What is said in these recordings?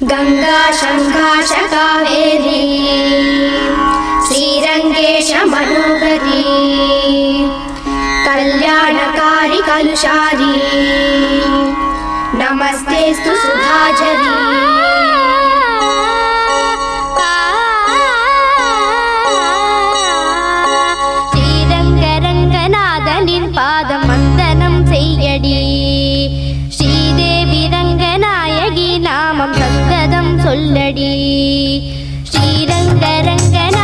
गङ्गा शङ्काश कावेरी श्रीरङ्गेश मनोहरी कल्याणकारि कलुषारी नमस्ते सुधाजरी பாதம் வந்தனம் செய்யடி சொல்லடி. ஸ்ரீரங்கரங்கன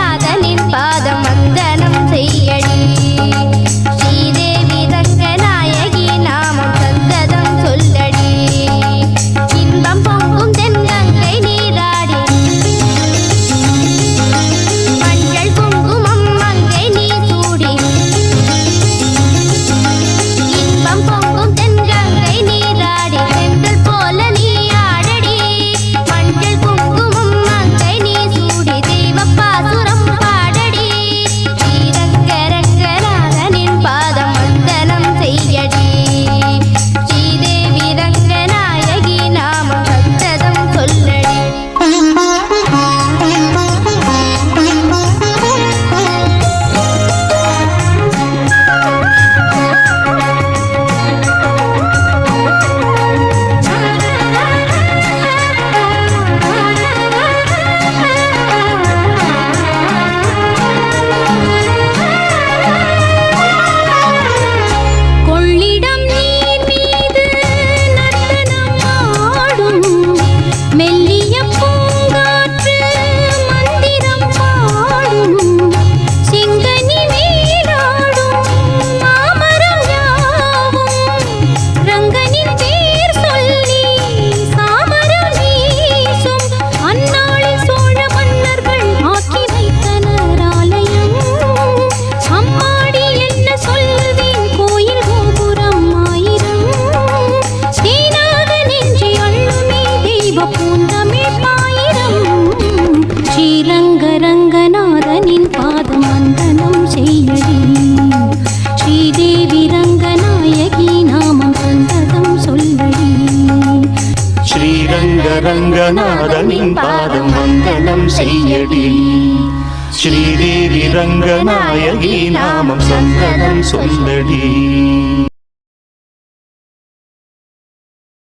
ஸ்ரீரங்க ரங்கநாதனின் பாதம் வந்தனம் செய்யடி. ஸ்ரீதேவி ரங்கநாயகி நாமம் சந்தனம் சொல்லடி